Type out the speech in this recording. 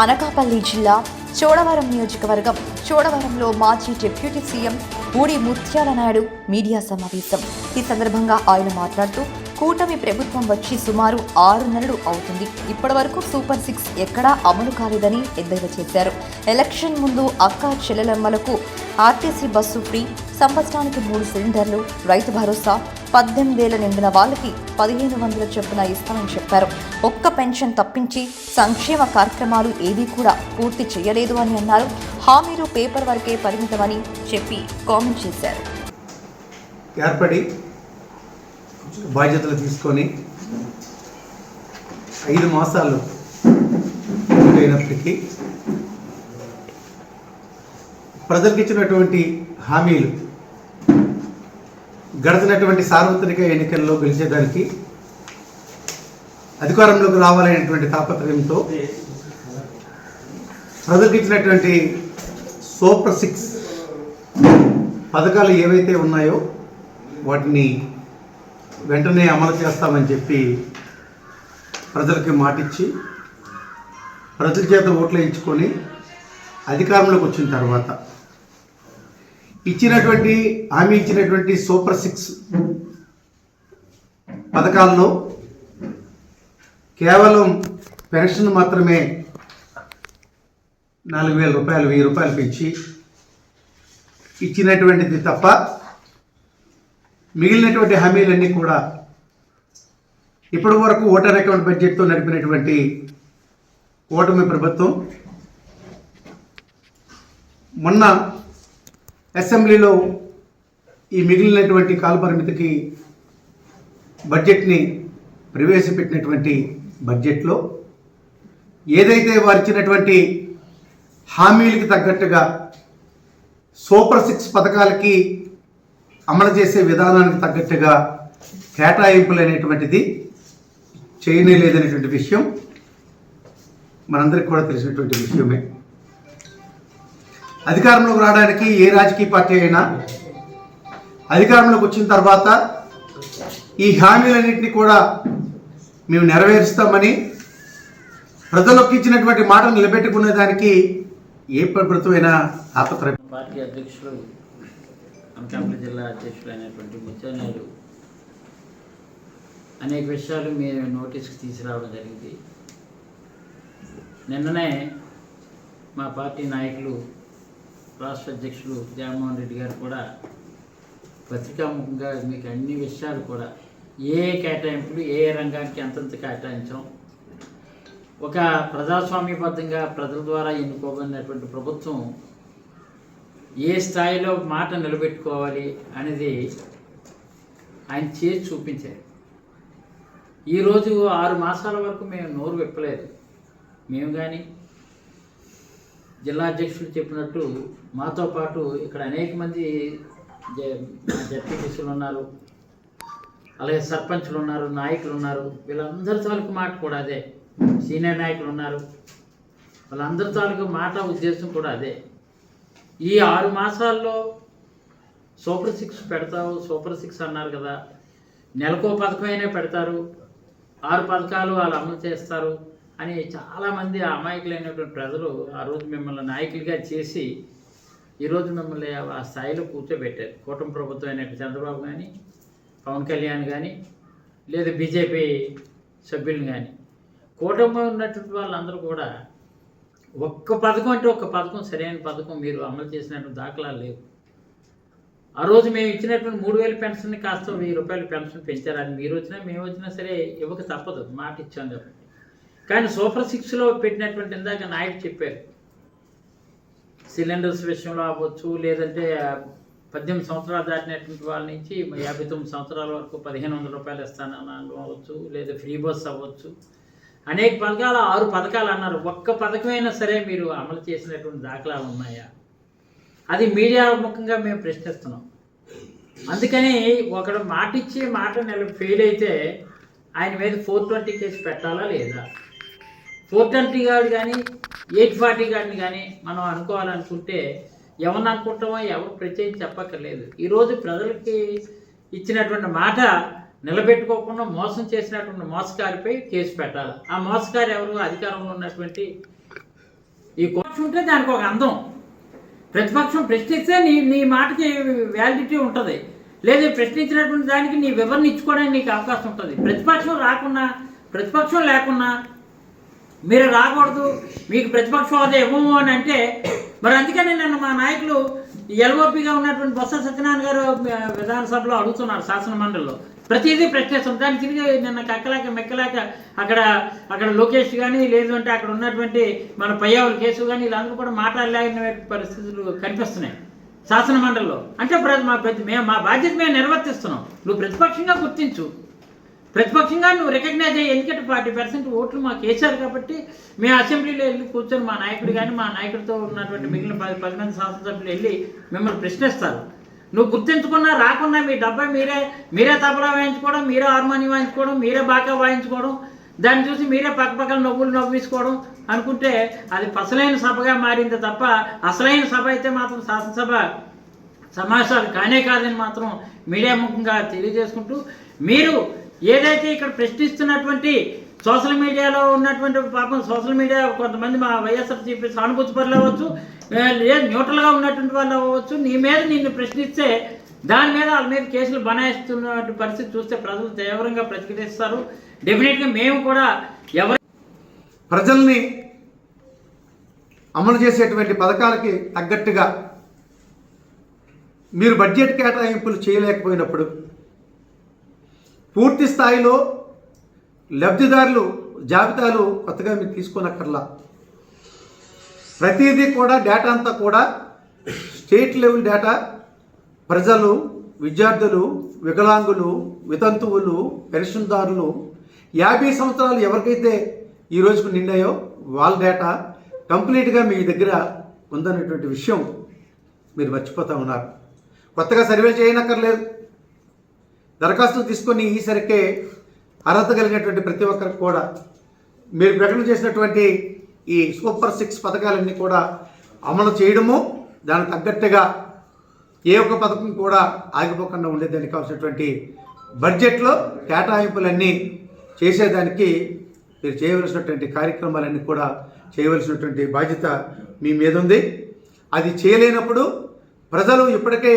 అనకాపల్లి జిల్లా చోడవరం నియోజకవర్గం చోడవరంలో మాజీ డిప్యూటీ సీఎం ఊడి ముత్యాల నాయుడు మీడియా సమావేశం. ఈ సందర్భంగా ఆయన మాట్లాడుతూ కూటమి ప్రభుత్వం వచ్చి సుమారు ఆరు నెలలు అవుతుంది. ఇప్పటివరకు సూపర్ సిక్స్ ఎక్కడా అమలు కాలేదని ఎద్దేవా చేశారు. ఎలక్షన్ ముందు అక్క చెల్లెలమ్మలకు ఆర్టీసీ బస్సు ఫ్రీ సంవత్సరానికి మూడు సిలిండర్లు రైతు భరోసా పద్దెనిమిది వేల నిండిన వాళ్ళకి పదిహేను వందల చొప్పున ఇస్తామని చెప్పారు. ఒక్క పెన్షన్ తప్పించి సంక్షేమ కార్యక్రమాలు ఏదీ కూడా పూర్తి చేయలేదు అని అన్నారు. హామీలు పేపర్ వరకే పరిమితమని చెప్పి కామెంట్ చేశారు. ఏర్పడి బాధ్యతలు తీసుకొని ఐదు మాసాలు అయినప్పటికీ ప్రజలకు ఇచ్చినటువంటి హామీలు గడిచినటువంటి సార్వత్రిక ఎన్నికల్లో గెలిచేదానికి అధికారంలోకి రావాలనేటువంటి తాపత్రయంతో ప్రజలకు ఇచ్చినటువంటి సూపర్ సిక్స్ పథకాలు ఏవైతే ఉన్నాయో వాటిని వెంటనే అమలు చేస్తామని చెప్పి ప్రజలకి మాటిచ్చి ప్రజల చేత ఓట్లు వేయించుకొని అధికారంలోకి వచ్చిన తర్వాత ఇచ్చినటువంటి హామీ ఇచ్చినటువంటి సూపర్ సిక్స్ పథకాల్లో కేవలం పెన్షన్ మాత్రమే నాలుగు వేల రూపాయలు వెయ్యి రూపాయలు పెంచి ఇచ్చినటువంటిది తప్ప మిగిలినటువంటి హామీలన్నీ కూడా ఇప్పటి వరకు ఓటర్ అకౌంట్ బడ్జెట్తో నడిపినటువంటి ఓటమి ప్రభుత్వం మొన్న అసెంబ్లీలో ఈ మిగిలినటువంటి కాలపరిమితికి బడ్జెట్ని ప్రవేశపెట్టినటువంటి బడ్జెట్లో ఏదైతే వారు ఇచ్చినటువంటి హామీలకి తగ్గట్టుగా సూపర్ సిక్స్ పథకాలకి అమలు చేసే విధానానికి తగ్గట్టుగా కేటాయింపులు అనేటువంటిది చేయనే లేదనేటువంటి విషయం మనందరికి కూడా తెలిసినటువంటి విషయమే. అధికారంలోకి రావడానికి ఏ రాజకీయ పార్టీ అయినా అధికారంలోకి వచ్చిన తర్వాత ఈ హామీలన్నింటినీ కూడా మేము నెరవేరుస్తామని ప్రజలకు ఇచ్చినటువంటి మాటలు నిలబెట్టుకునే దానికి ఏ ప్రభుత్వమైనా ఆపత్ర పార్టీ అధ్యక్షులు అనకాపల్లి జిల్లా అధ్యక్షులు అయినటువంటి ముత్యానాయుడు అనేక విషయాలు మీరు నోటీస్కి తీసుకురావడం జరిగింది. నిన్ననే మా పార్టీ నాయకులు రాష్ట్ర అధ్యక్షులు జగన్మోహన్ రెడ్డి గారు కూడా పత్రికాముఖంగా మీకు అన్ని విషయాలు కూడా ఏ కేటాయింపులు ఏ రంగానికి ఎంతెంత కేటాయించాం. ఒక ప్రజాస్వామ్యబద్ధంగా ప్రజల ద్వారా ఎన్నుకోబడినటువంటి ప్రభుత్వం ఏ స్థాయిలో మాట నిలబెట్టుకోవాలి అనేది ఆయన చేసి చూపించారు. ఈరోజు ఆరు మాసాల వరకు మేము నోరు విప్పలేదు. మేము కానీ జిల్లా అధ్యక్షులు చెప్పినట్టు మాతో పాటు ఇక్కడ అనేక మంది జడ్పీటీసీలు ఉన్నారు. అలాగే సర్పంచులు ఉన్నారు నాయకులు ఉన్నారు. వీళ్ళందరి తాలూకు మాట కూడా అదే. సీనియర్ నాయకులు ఉన్నారు. వాళ్ళందరి తాలూకు మాట ఉద్దేశం కూడా అదే. ఈ ఆరు మాసాల్లో సూపర్ సిక్స్ పెడతావు సూపర్ సిక్స్ అన్నారు కదా. నెలకో పథకమైనా పెడతారు. ఆరు పథకాలు వాళ్ళు అమలు చేస్తారు. అని చాలామంది అమాయకులైనటువంటి ప్రజలు ఆ రోజు మిమ్మల్ని నాయకులుగా చేసి ఈరోజు మిమ్మల్ని ఆ స్థాయిలో కూర్చోబెట్టారు. కూటమి ప్రభుత్వం అయినట్టు చంద్రబాబు కానీ పవన్ కళ్యాణ్ కానీ లేదా బీజేపీ సభ్యులు కానీ కూటమిలో ఉన్నటువంటి వాళ్ళందరూ కూడా ఒక్క పథకం అంటే ఒక్క పథకం సరైన పథకం మీరు అమలు చేసినటువంటి దాఖలాలు లేవు. ఆ రోజు మేము ఇచ్చినటువంటి మూడు వేల పెన్షన్ని కాస్త వెయ్యి రూపాయలు పెన్షన్ పెంచారు అని మీరు వచ్చినా మేము వచ్చినా సరే ఇవ్వక తప్పదు. మాట ఇచ్చాం కాబట్టి. కానీ సూపర్ సిక్స్లో పెట్టినటువంటి ఇందాక నాయకు చెప్పారు. సిలిండర్స్ విషయంలో అవ్వచ్చు లేదంటే పద్దెనిమిది సంవత్సరాలు దాటినటువంటి వాళ్ళ నుంచి యాభై తొమ్మిది సంవత్సరాల వరకు పదిహేను వందల రూపాయలు ఇస్తానని అవ్వచ్చు లేదా ఫ్రీ బస్ అవ్వచ్చు. అనేక పథకాలు ఆరు పథకాలు అన్నారు. ఒక్క పథకమైనా సరే మీరు అమలు చేసినటువంటి దాఖలాలు ఉన్నాయా? అది మీడియా ముఖంగా మేము ప్రశ్నిస్తున్నాం. అందుకని ఒకడు మాట ఇచ్చి మాట నెల ఫెయిల్ అయితే ఆయన మీద ఫోర్ ట్వంటీ కేసు పెట్టాలా లేదా? ఫోర్ ట్వంటీ గార్డు కానీ ఎయిట్ ఫార్టీ గార్డ్ని కానీ మనం అనుకోవాలనుకుంటే ఎవరిని అనుకుంటామో ఎవరు ప్రత్యేకించి చెప్పక్కర్లేదు. ఈరోజు ప్రజలకి ఇచ్చినటువంటి మాట నిలబెట్టుకోకుండా మోసం చేసినటువంటి మోసకారిపై కేసు పెట్టాలి. ఆ మోసకారి ఎవరు? అధికారంలో ఉన్నటువంటి ఈ కోపం ఉంటే దానికి ఒక అందం. ప్రతిపక్షం ప్రశ్నిస్తే నీ నీ మాటకి వ్యాలిడిటీ ఉంటుంది. లేదా ప్రశ్నించినటువంటి దానికి నీ వివరణ ఇచ్చుకోవడానికి నీకు అవకాశం ఉంటుంది. ప్రతిపక్షం రాకున్నా ప్రతిపక్షం లేకున్నా మీరు రాకూడదు మీకు ప్రతిపక్ష హోదా ఇవ్వము అని అంటే మరి అందుకని నన్ను మా నాయకులు ఎల్ఓపిగా ఉన్నటువంటి బొత్స సత్యనారాయణ గారు విధానసభలో అడుగుతున్నారు శాసన మండలిలో. ప్రతిదీ ప్రశ్నిస్తుంది దాని తిరిగి నిన్న కక్కలేక మెక్కలేక అక్కడ అక్కడ లోకేష్ కానీ లేదు అంటే అక్కడ ఉన్నటువంటి మన పయ్యావుల కేసు కానీ వీళ్ళందరూ కూడా మాట్లాడలేని పరిస్థితులు కనిపిస్తున్నాయి శాసన మండలిలో. అంటే ప్ర- మా ప్రతి మేము మా బాధ్యత మేము నిర్వర్తిస్తున్నాం. నువ్వు ప్రతిపక్షంగా గుర్తించు. ప్రతిపక్షంగా నువ్వు రికగ్నైజ్ అయ్యి ఎందుకంటే ఫార్టీ పర్సెంట్ ఓట్లు మాకు వేశారు కాబట్టి మేము అసెంబ్లీలో వెళ్ళి కూర్చొని మా నాయకుడు కానీ మా నాయకుడితో ఉన్నటువంటి మిగిలిన పది పది మంది శాసనసభ్యులు వెళ్ళి మిమ్మల్ని ప్రశ్నిస్తారు. నువ్వు గుర్తించుకున్నా రాకున్నా మీ డబ్బా మీరే మీరే తబలా వాయించుకోవడం మీరే హార్మోనియం వాయించుకోవడం మీరే బాగా వాయించుకోవడం దాన్ని చూసి మీరే పక్కపక్కల నవ్వులు నవ్వించుకోవడం అనుకుంటే అది పసలైన సభగా మారింది తప్ప అసలైన సభ అయితే మాత్రం శాసనసభ సమావేశాలు కానే కాదని మాత్రం మీడియా ముఖంగా తెలియజేసుకుంటూ మీరు ఏదైతే ఇక్కడ ప్రశ్నిస్తున్నటువంటి సోషల్ మీడియాలో ఉన్నటువంటి పాపం సోషల్ మీడియా కొంతమంది మా వైఎస్ఆర్సీపీ సానుభూతి పరులు అవ్వచ్చు లేదు న్యూట్రల్గా ఉన్నటువంటి వాళ్ళు అవ్వచ్చు నీ మీద నిన్ను ప్రశ్నిస్తే దాని మీద వాళ్ళ మీద కేసులు బనాయిస్తున్నటువంటి పరిస్థితి చూస్తే ప్రజలు తీవ్రంగా ప్రతిఘటిస్తారు. డెఫినెట్గా మేము కూడా ఎవరి ప్రజల్ని అమలు చేసేటువంటి పథకాలకి తగ్గట్టుగా మీరు బడ్జెట్ కేటాయింపులు చేయలేకపోయినప్పుడు పూర్తి స్థాయిలో లబ్ధిదారులు జాబితాలు కొత్తగా మీరు తీసుకోనక్కర్లా. ప్రతిదీ కూడా డేటా అంతా కూడా స్టేట్ లెవెల్ డేటా ప్రజలు విద్యార్థులు వికలాంగులు వితంతువులు పెన్షన్దారులు యాభై సంవత్సరాలు ఎవరికైతే ఈ రోజుకు నిండాయో వాళ్ళ డేటా కంప్లీట్గా మీ దగ్గర ఉందనేటువంటి విషయం మీరు మర్చిపోతూ ఉన్నారు. కొత్తగా సర్వే చేయనక్కర్లేదు. దరఖాస్తులు తీసుకొని ఈసరికే అర్హత కలిగినటువంటి ప్రతి ఒక్కరికి కూడా మీరు ప్రకటన చేసినటువంటి ఈ సూపర్ సిక్స్ పథకాలన్నీ కూడా అమలు చేయడము దానికి తగ్గట్టుగా ఏ ఒక్క పథకం కూడా ఆగిపోకుండా ఉండేదానికి కావాల్సినటువంటి బడ్జెట్లో కేటాయింపులన్నీ చేసేదానికి మీరు చేయవలసినటువంటి కార్యక్రమాలన్నీ కూడా చేయవలసినటువంటి బాధ్యత మీ మీద ఉంది. అది చేయలేనప్పుడు ప్రజలు ఇప్పటికే